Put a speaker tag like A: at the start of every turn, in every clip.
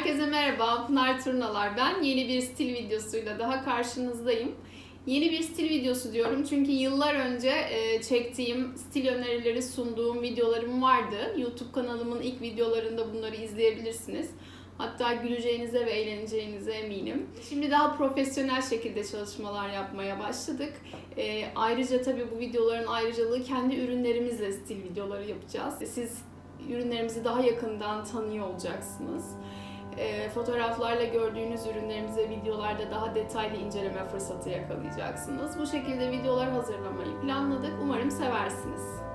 A: Herkese merhaba, Pınar Turnalar ben. Yeni bir stil videosuyla daha karşınızdayım. Yeni bir stil videosu diyorum çünkü yıllar önce e, çektiğim, stil önerileri sunduğum videolarım vardı. YouTube kanalımın ilk videolarında bunları izleyebilirsiniz. Hatta güleceğinize ve eğleneceğinize eminim. Şimdi daha profesyonel şekilde çalışmalar yapmaya başladık. E, ayrıca tabii bu videoların ayrıcalığı kendi ürünlerimizle stil videoları yapacağız. Siz ürünlerimizi daha yakından tanıyor olacaksınız. E, fotoğraflarla gördüğünüz ürünlerimize videolarda daha detaylı inceleme fırsatı yakalayacaksınız. Bu şekilde videolar hazırlamayı planladık. Umarım seversiniz.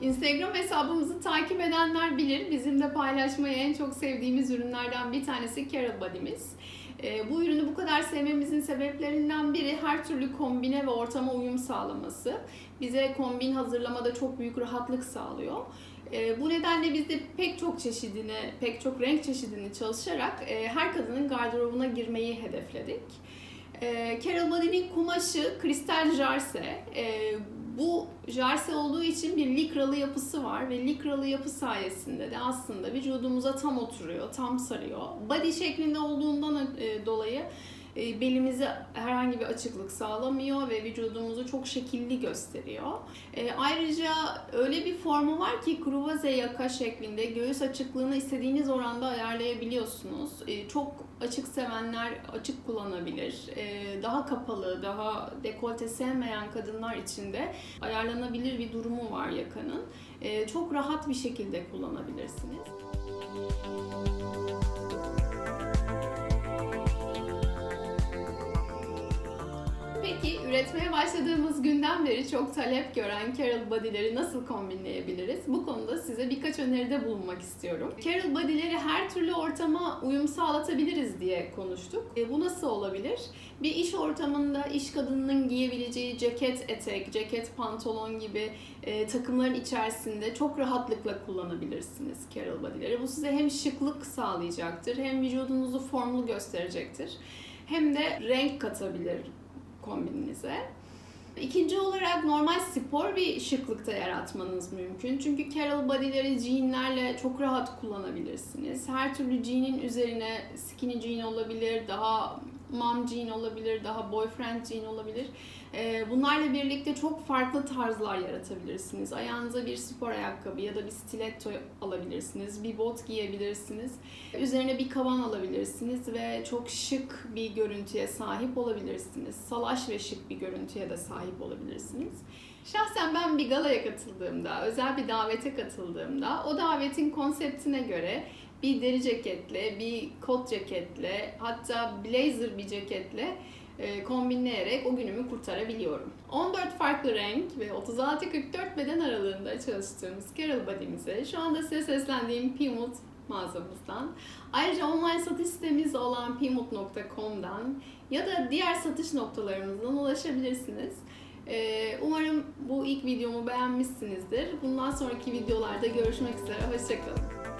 A: Instagram hesabımızı takip edenler bilir. Bizim de paylaşmayı en çok sevdiğimiz ürünlerden bir tanesi Carol Body'miz. E, bu ürünü bu kadar sevmemizin sebeplerinden biri her türlü kombine ve ortama uyum sağlaması. Bize kombin hazırlamada çok büyük rahatlık sağlıyor. E, bu nedenle biz de pek çok çeşidini, pek çok renk çeşidini çalışarak e, her kadının gardırobuna girmeyi hedefledik. E, Carol Body'nin kumaşı kristal jarse. Bu jarse olduğu için bir likralı yapısı var ve likralı yapı sayesinde de aslında vücudumuza tam oturuyor, tam sarıyor. Body şeklinde olduğundan e, dolayı belimize herhangi bir açıklık sağlamıyor ve vücudumuzu çok şekilli gösteriyor. E, ayrıca öyle bir formu var ki kruvaze yaka şeklinde göğüs açıklığını istediğiniz oranda ayarlayabiliyorsunuz. E, çok açık sevenler açık kullanabilir. Daha kapalı, daha dekolte sevmeyen kadınlar için de ayarlanabilir bir durumu var yakanın. Çok rahat bir şekilde kullanabilirsiniz. Peki üretmeye başladığımız günden beri çok talep gören Carol Body'leri nasıl kombinleyebiliriz? Bu konuda size birkaç öneride bulunmak istiyorum. Carol Body'leri her türlü ortama uyum sağlatabiliriz diye konuştuk. E, bu nasıl olabilir? Bir iş ortamında iş kadınının giyebileceği ceket etek, ceket pantolon gibi e, takımların içerisinde çok rahatlıkla kullanabilirsiniz Carol Body'leri. Bu size hem şıklık sağlayacaktır hem vücudunuzu formlu gösterecektir hem de renk katabilir kombininize. İkinci olarak normal spor bir şıklıkta yaratmanız mümkün. Çünkü Carol Body'leri jeanlerle çok rahat kullanabilirsiniz. Her türlü jean'in üzerine skinny jean olabilir, daha mom jean olabilir, daha boyfriend jean olabilir. Ee, bunlarla birlikte çok farklı tarzlar yaratabilirsiniz. Ayağınıza bir spor ayakkabı ya da bir stiletto alabilirsiniz. Bir bot giyebilirsiniz. Üzerine bir kavan alabilirsiniz ve çok şık bir görüntüye sahip olabilirsiniz. Salaş ve şık bir görüntüye de sahip olabilirsiniz. Şahsen ben bir galaya katıldığımda, özel bir davete katıldığımda o davetin konseptine göre bir deri ceketle, bir kot ceketle, hatta blazer bir ceketle e, kombinleyerek o günümü kurtarabiliyorum. 14 farklı renk ve 36-44 beden aralığında çalıştığımız Carol Body'mize şu anda size seslendiğim Pimut mağazamızdan. Ayrıca online satış sitemiz olan pimut.com'dan ya da diğer satış noktalarımızdan ulaşabilirsiniz. E, umarım bu ilk videomu beğenmişsinizdir. Bundan sonraki videolarda görüşmek üzere. Hoşçakalın.